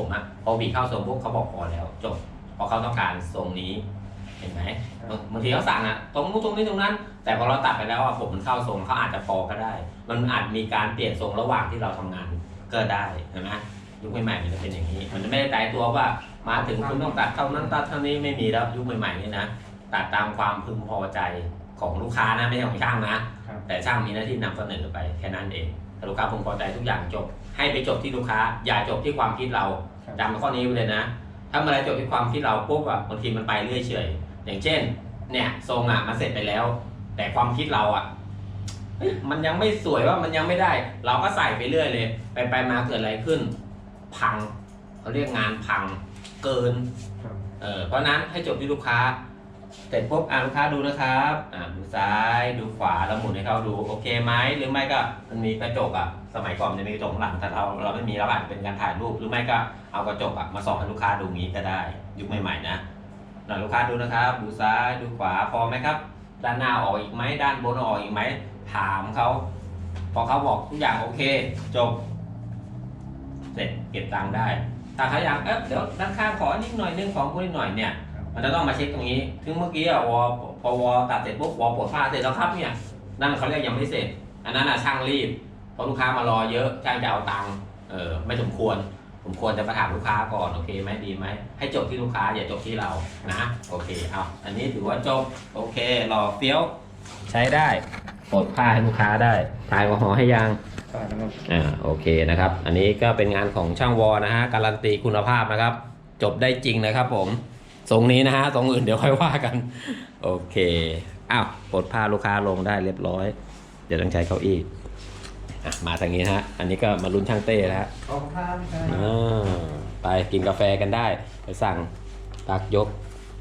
ผมอะพอบีบเข้าทรงปุ๊บเขาบอกพอแล้ว จบเพอเขาต้องการทรงนี้ เห็นไหมบางบางทีเขาสั่งอะตรงนู้นตรงนี้ตรงนั้น แต่พอเราตัดไปแล้วอะผมมันเข้าทรงเขาอาจจะพอก็ได้ มันอาจมีการเปลี่ยนทรงระหว่างที่เราทำงานก็ได้เห็นไหมยุคใหม่ๆมันจะเป็นอย่างนี้ มันจะไม่ได้ตายตัวว่ามาถึงคุณต้องตัดเท่านั้นตัดเท่านี้ไม่มีแล้วยุคใหม่ๆนี่นะตัดตามความพึงพอใจของลูกค้านะไม่ใช่ของช่างนะครับแต่ช่างมีหน้าที่นำเสนอไปแค่นั้นเองถ้าลูกค้าพึงพอใจทุกอย่างจบ ให้ไปจบที่ลูกค้า อย่าจบที่ความคิดเราครับ จำข้อนี้ไว้เลยนะ ถ้าเมื่อไรจบที่ความคิดเราปุ๊บอะบางทีมันไปเรื่อยเฉยอย่างเช่น เนี่ยทรงอะมันเสร็จไปแล้ว แต่ความคิดเราอะเฮ้ยมันยังไม่สวยว่ามันยังไม่ได้ เราก็ใส่ไปเรื่อยเลย ไปไปมาเกิดอะไรขึ้น พังเขาเรียกงานพังเกินครับเออเพราะฉะนั้นให้จบที่ลูกค้า เสร็จปุ๊บอ่าลูกค้าดูนะครับอ่าดูซ้ายดูขวาแล้วหมุนให้เขาดูโอเคไหมหรือไม่ก็มันมีกระจกอะสมัยก่อนมันจะมีกระจกหลังแต่เราเราไม่มีเราอาจจะเป็นการถ่ายรูปหรือไม่ก็เอากระจกอะมาส่องให้ลูกค้าดูงี้ก็ได้ ยุคใหม่ๆนะหน่อยลูกค้าดูนะครับ ดูซ้ายดูขวาพอไหมครับ ด้านหน้าออกอีกไหมด้านบนออกอีกไหมถามเขาพอเขาบอกทุกอย่างโอเคจบ เสร็จเก็บตังค์ได้ ถ้าเขาอยากเอ๊ะเดี๋ยวด้านข้างขอนิดหน่อยนึงของกูนิดหน่อยเนี่ย มันจะต้องมาเช็คตรงนี้ถึงเมื่อกี้อะวอพอวอตัดเสร็จปุ๊บวอปลดผ้าเสร็จแล้วครับเนี่ยนั่นเขาเรียกยังไม่เสร็จ อันนั้นอะช่างรีบเพราะลูกค้ามารอเยอะช่างจะเอาตังค์เออไม่สมควรผมควรจะมาถามลูกค้าก่อนโอเคไหมดีไหมให้จบที่ลูกค้าอย่าจบที่เรานะโอเคเอาอันนี้ถือว่าจบโอเครอเฟี้ยวใช้ได้ปลดผ้าให้ลูกค้าได้ถ่ายแอลกอฮอล์ให้ยังอ่าโอเคนะครับ อันนี้ก็เป็นงานของช่างวอนะฮะการันตีคุณภาพนะครับ จบได้จริงนะครับผม ทรงนี้นะฮะทรงอื่นเดี๋ยวค่อยว่ากัน โอเคอ้าวปลดผ้าลูกค้าลงได้เรียบร้อย เดี๋ยวต้องใช้เก้าอี้อะมาทางนี้นะฮะ อันนี้ก็มาลุ้นช่างเต้แล้วฮะขอบคุณครับพี่ชายอ่าไปกินกาแฟกันได้ ไปสั่งตักยก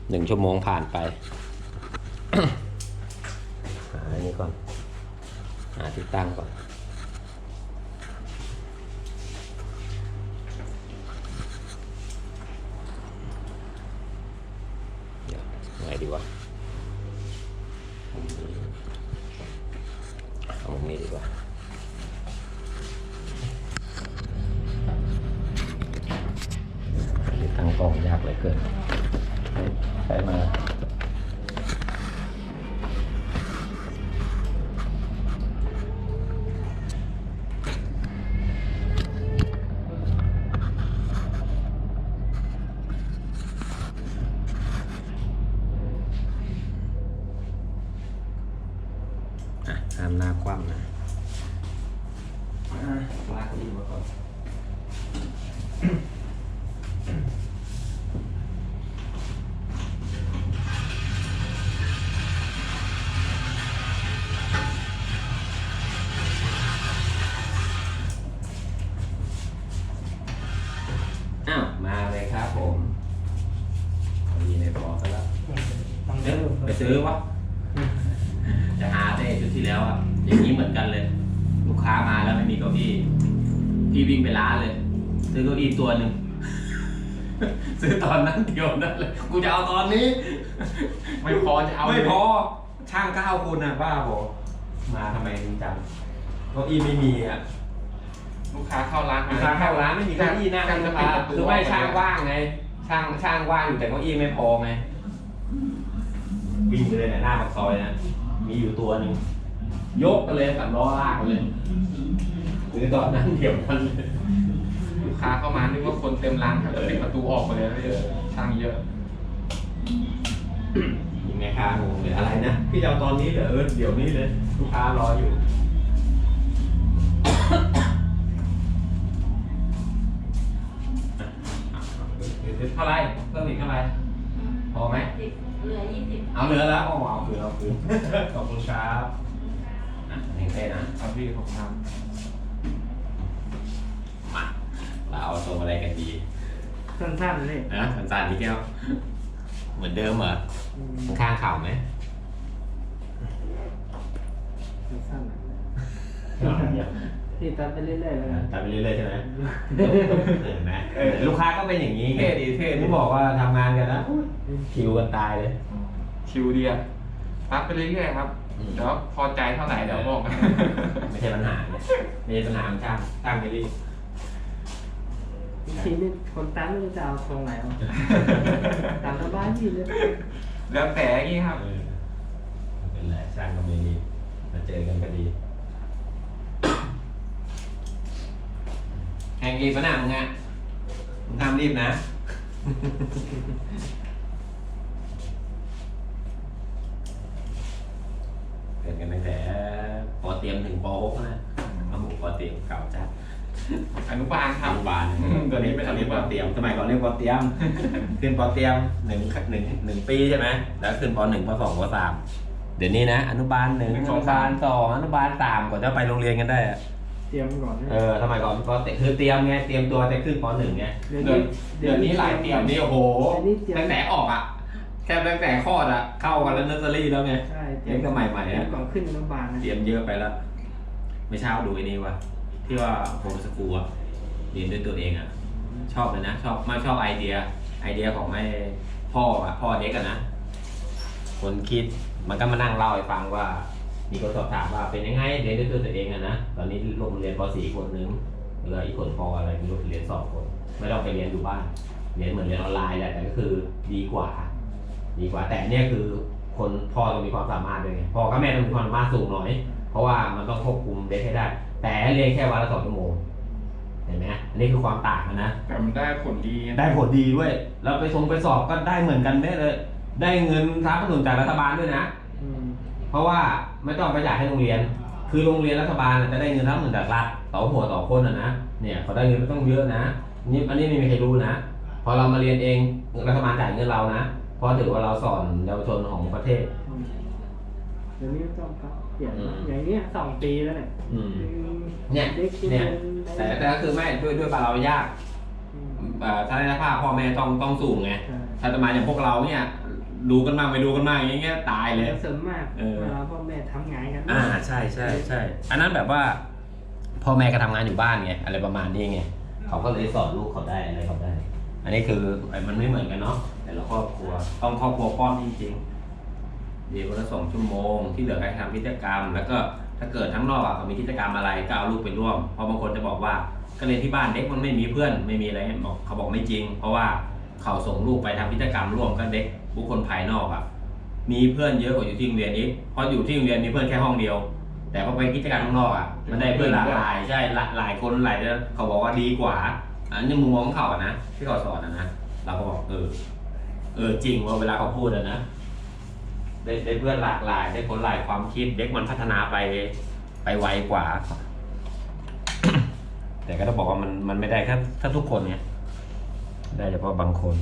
หนึ่งชั่วโมงผ่านไป หาอันนี้ก่อน หาที่ตั้งก่อน ลากเก้าอี้มาก่อนอ้าวมาเลยครับผมพอดีในพอซะแล้วต้องเอ๊ะเริ่มไปซื้อวะจะหาเต้ชุดที่แล้วอะอย่างนี้เหมือนกันเลย ลูกค้ามาแล้วไม่มีเก้าอี้ พี่วิ่งไปร้านเลย ซื้อเก้าอี้ตัวหนึ่ง ซื้อตอนนั้นเดียวนั่นเลย กูจะเอาตอนนี้ ไม่พอจะเอาไม่พอ ช่างเก้าคนน่ะบ้าบอมาทำไมจริงจังเก้าอี้ไม่มีอะลูกค้าเข้าร้านลูกค้าเข้าร้านไม่มีเก้าอี้นั่งช่างจะปิดประตูคือไม่ช่างว่างไง ช่างช่างว่างอยู่แต่เก้าอี้ไม่พอไง วิ่งไปเลยเนี่ยหน้าปากซอยนะ มีอยู่ตัวหนึ่งยกกันเลยสามล้อลากกันเลย หรือตอนนั้นเดี๋ยวมันเลยลูกค้าเข้ามานึกว่าคนเต็มร้านครับจะปิดประตูออกไปเลยไม่เยอะช่างเยอะมีแม่ค้างงเลยอะไรนะพี่จะเอาตอนนี้เหรอเออเดี๋ยวนี้เลยลูกค้ารออยู่เท่าไหรเพิ่มอีกเท่าไหรพอไหมสิบเหลือยี่สิบเอาเหลือแล้วเอาเอาคืนเอาคืนขอบคุณครับอะนี่เต้นะเอาพี่ผมทมา สั้นๆเลยนะสันสานนี่แก้ว เหมือนเดิมเหรอข้างๆเข่าไหมสั้นอะๆที่ตัดไปเรื่อยๆเลยนะตามไปเรื่อยๆใช่ไหมเห็นไหมเออลูกค้าก็เป็นอย่างนี้ำไงเท่ดีเท่ดีที่บอกว่าทำงานกันนะอุ๊ยคิวกันตายเลยคิวเดียรับไปเรื่อยๆครับ อืม เดี๋ยวพอใจเท่าไหร่เดี๋ยวบอกไม่ใช่ปัญหาเนี่ยไม่ใช่ปัญหาของช่างช่างไม่รีบ บางทีนี่คนตามไม่รู้จะเอาทรงไหนวะตามสบายดีเลยแล้วแต่อย่างงี้ครับเออไม่เป็นไรช่างก็ไม่มีมาเจอกันก็ดีแข่งรีบปะน่ะมึงอะมึงทำรีบนะ เกิดกันตั้งแต่ปอเตรียมถึงปหกนะเอาหมูปอเตรียมเก่าจัด อนุบาลคอรับนุบาลอืมตัวนี้เป็นอนุบาลเตรียม สมัยก่อนเรียกปอเตรียม ขึ้นปอเตรียมหนึ่งหนึ่งหนึ่งปีใช่ไหม แล้วขึ้นปหนึ่งปสองปสามเดี๋ยวนี้นะ อนุบาลหนึ่งอนุบาลสองอนุบาลสามกว่าจะไปโรงเรียนกันได้อะเตรียมก่อนนะเออ สมัยก่อนปอเตรียมคือเตรียมไง เตรียมตัวจะขึ้นปหนึ่งไงเดี๋ยวเดี๋ยวนี้เดี๋ยวนี้หลายเตรียมนี่โอ้โหเดี๋ยวนี้เตรียม ตั้งแต่ออกอะ แค่ตั้งแต่คลอดอะ เข้ากันแล้วเนอร์เซอรี่แล้วไง ใช่เตรียมสมัยใหม่อะ เตรียมก่อนขึ้นอนุบาลนะเตรียมเยอะไปแล้ว ไม่เช้าดูไอ้นี่วะ ที่ว่าโฮมสกูลอะเรียนด้วยตัวเองอะชอบเลยนะ ชอบมากชอบไอเดีย ไอเดียของไอ้พ่ออะพ่อเด็กอะนะคนคิดมันก็มานั่งเล่าให้ฟังว่า มีคนสอบถามว่าเป็นยังไงเรียนด้วยตัวเองอะนะตอนนี้ลงเรียนป .4 คนนึงเหลืออีกคนพออะไรไม่รู้เรียนสองคน ไม่ต้องไปเรียนอยู่บ้านเรียนเหมือนเรียนออนไลน์แหละแต่ก็คือดีกว่า ดีกว่าแต่เนี่ยคือคนพ่อต้องมีความสามารถด้วยไงพ่อกับแม่ต้องมีความสามารถสูงหน่อย เพราะว่ามันต้องควบคุมเด็กให้ได้ แต่เรียนแค่วันละสองชั่วโมงเห็นไหมอันนี้คือความต่างกันนะ แต่มันได้ผลดีได้ผลดีด้วย แล้วไปทรงไปสอบก็ได้เหมือนกันได้เลย ได้เงินสนับสนุนจากรัฐบาลด้วยนะ อืมเพราะว่าไม่ต้องไปจ่ายให้โรงเรียน คือโรงเรียนรัฐบาลน่ะจะได้เงินสนับสนุนจากรัฐต่อหัวต่อคนอะนะ เนี่ยเขาได้เงินต้องเยอะนะนี่อันนี้ไม่มีใครรู้นะ พอเรามาเรียนเองรัฐบาลจ่ายเงินเรานะ เพราะถือว่าเราสอนเยาวชนของประเทศ อืมเดี๋ยวนี้ต้องครับ เปลี่ยนอืมอย่างเนี้ยสองปีแล้วเนี่ยอืม เนี่ยด็กที่เนี่ยรีแต่แต่ก็คือไม่ด้วยด้วยบาเรายากอืมเอ่อทัศนภาพพ่อแม่ต้องต้องสูงไงใช่ถ้าจะมาอย่างพวกเราเนี่ย ดูกันมากไม่ดูกันมากอย่างเงี้ยตายเลยแล้วส่วนมากเออ เวลาพ่อแม่ทำงานกันอ่าใช่ใช่ใช่อันนั้นแบบว่าพ่อแม่ก็ทำงานอยู่บ้านไงอะไรประมาณนี้ไงเขาก็เลยสอนลูกเขาได้อะไรเขาได้ อันนี้คือไอ้มันไม่เหมือนกันเนาะแต่ละครอบครัวต้องครอบครัวป้อนจริงๆเดี๋ยววันละสองชั่วโมง ที่เหลือให้ทำกิจกรรม แล้วก็ถ้าเกิดทั้งนอกอะเขามีกิจกรรมอะไรก็เอาลูกไปร่วม เพราะบางคนจะบอกว่าก็เรียนที่บ้านเด็กมันไม่มีเพื่อนไม่มีอะไรบอกเขาบอกไม่จริง เพราะว่าเขาส่งลูกไปทำกิจกรรมร่วมกับเด็กบุคคลภายนอกอะมีเพื่อนเยอะกว่าอยู่ที่โรงเรียนอีกเพราะอยู่ที่โรงเรียนมีเพื่อนแค่ห้องเดียว แต่พอไปกิจกรรมข้างนอกอะมันได้เพื่อนหลากหลายใช่หลายหลายคนหลายเขาบอกว่าดีกว่าอันนี้มุมมองของเขาอะนะที่เขาสอนอะนะเราก็บอกเออเออจริงว่าเวลาเขาพูดอะนะ ได้ได้เพื่อนหลากหลาย ได้คนหลายความคิด เด็กมันพัฒนาไปไปไวกว่า แต่ก็ต้องบอกว่ามันมันไม่ได้แค่ถ้าทุกคนไงได้เฉพาะบางคน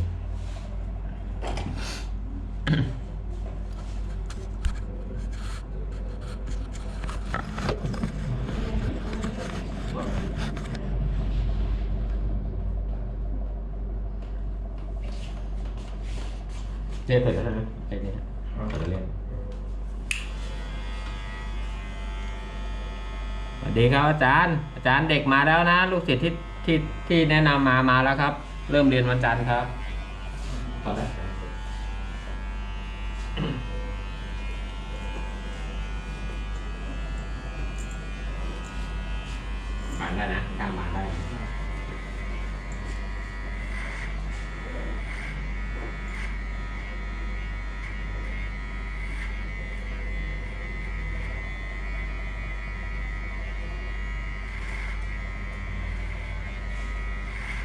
เจ๊เปิดแล้วใช่ไหม ดีครับอาจารย์ อาจารย์เด็กมาแล้วนะ ลูกศิษย์ที่ที่ที่แนะนำมามาแล้วครับ เริ่มเรียนวันจันทร์ครับขอได้ม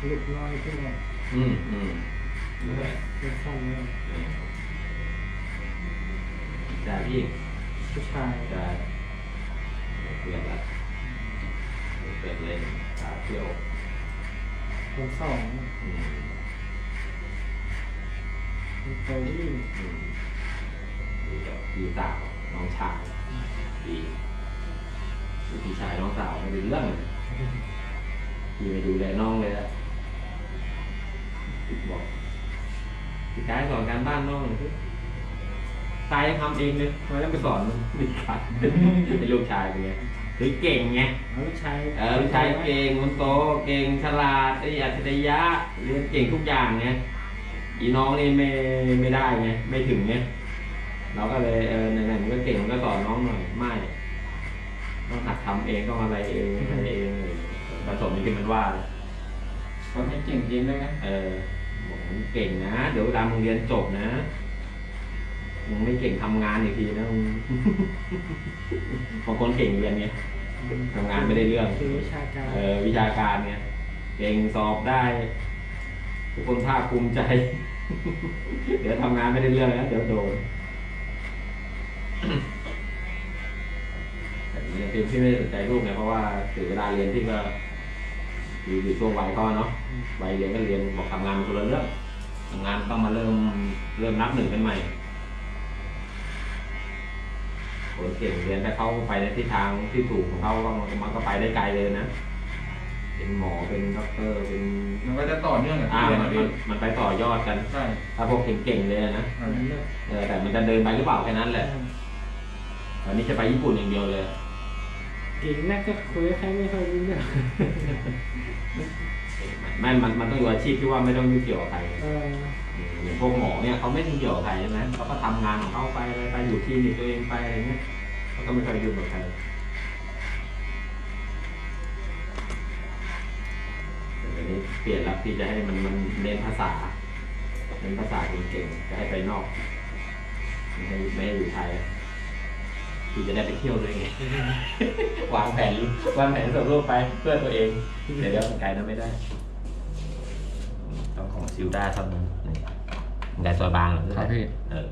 หลุดน้อยขึ้นเลยอืมอืมเด็กสั้นเลยจ่าพี่ผู้ชายจ่าเปลี่ยนละเปลี่ยนเลนขาเที่ยวคนสองอืมคนโตวิ่งอืมดูจากพี่สาวน้องชายดีพี่ชายน้องสาวไม่เป็นเรื่องเลยพี่ไปดูแลน้องเลยอะ พี่บอกพี่กายสอนการบ้านน้องหน่อยสิตายยังทำเองเลยทำไมต้องไปสอนมันไม่ขัดไอ้ลูกชายเป็นไงเฮ้ยเก่งไงเอาลูกชายเออลูกชายเก่งมันโตเก่งฉลาดไอ้อัจฉริยะเรียนเก่งทุกอย่างไงอีน้องนี่ไม่ไม่ได้ไงไม่ถึงไงเราก็เลยเออไหนๆมันก็เก่งมันก็สอนน้องหน่อยไม่ต้องหัดทำเองต้องอะไรเองอะไรเองเลยผสมนี่คือมันว่าเลยมันให้เก่งจริงด้วยนะเออ บอกมึงเก่งนะ เดี๋ยวเวลามึงเรียนจบนะมึงไม่เก่งทำงานอีกทีนะมึงบางคนเก่งเรียนไงทำงานไม่ได้เรื่องคือวิชาการเออวิชาการไงเก่งสอบได้ทุกคนภาคภูมิใจ เดี๋ยวทำงานไม่ได้เรื่องแล้วเดี๋ยวโดนแต่เรียนพี่พี่ไม่ได้สนใจลูกไงเพราะว่าถึงเวลาเรียนพี่ก็ อยู่อยู่ช่วงวัยเขาอะเนาะวัยเรียนก็เรียนบอกทำงานเป็นคนละเรื่องทำงานต้องมาเริ่มเริ่มนับหนึ่งกันใหม่คนเก่งเรียนแต่เขาไปในทิศทางที่ถูกของเขาก็มันก็ไปได้ไกลเลยนะเป็นหมอเป็นด็อกเตอร์เป็นมันก็จะต่อเนื่องกับอ่าที่เรียนมันนะพี่มันมันไปต่อยอดกัน ใช่ถ้าพวกเก่งๆเลยนะอ่ามันเลือกเออแต่มันจะเดินไปหรือเปล่าแค่นั้นแหละตอนนี้จะไปญี่ปุ่นอย่างเดียวเลย เก่งนักก็คุยกับใครไม่ค่อยรู้เรื่องไม่มันมันต้องอยู่อาชีพที่ว่าไม่ต้องยุ่งเกี่ยวกับใครเอออย่างพวกหมอเนี่ยเขาไม่ยุ่งเกี่ยวกับใครใช่ไหมเขาก็ทำงานของเขาไปอะไรไปอยู่ที่นี่ตัวเองไปอะไรเงี้ยเขาก็ไม่เคยยุ่งกับใครแต่เดี๋ยวนี้เปลี่ยนแล้วพี่จะให้มันมันเน้นภาษาเน้นภาษาเก่งๆจะให้ไปนอกไม่ให้ไม่ให้อยู่ไทย พี่จะได้ไปเที่ยวด้วยไง วางแผนวางแผนส่งรูปไปเพื่อตัวเอง เดี๋ยวเดี๋ยวไกลนั้นไม่ได้ ต้องของซิลด้าเท่านั้นนี่ไกลซอยบางเหรอครับพี่ เออ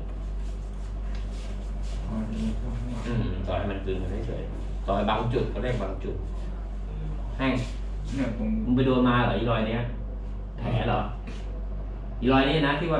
อ๋อนี่อืมซอยให้มันกลืนกันเฉยๆซอยบางจุดเขาเรียกบางจุด ให้เนี่ยผมมึงไปโดนมาเหรออีรอยเนี้ย แผลเหรอ อีรอยนี้นะที่ว่า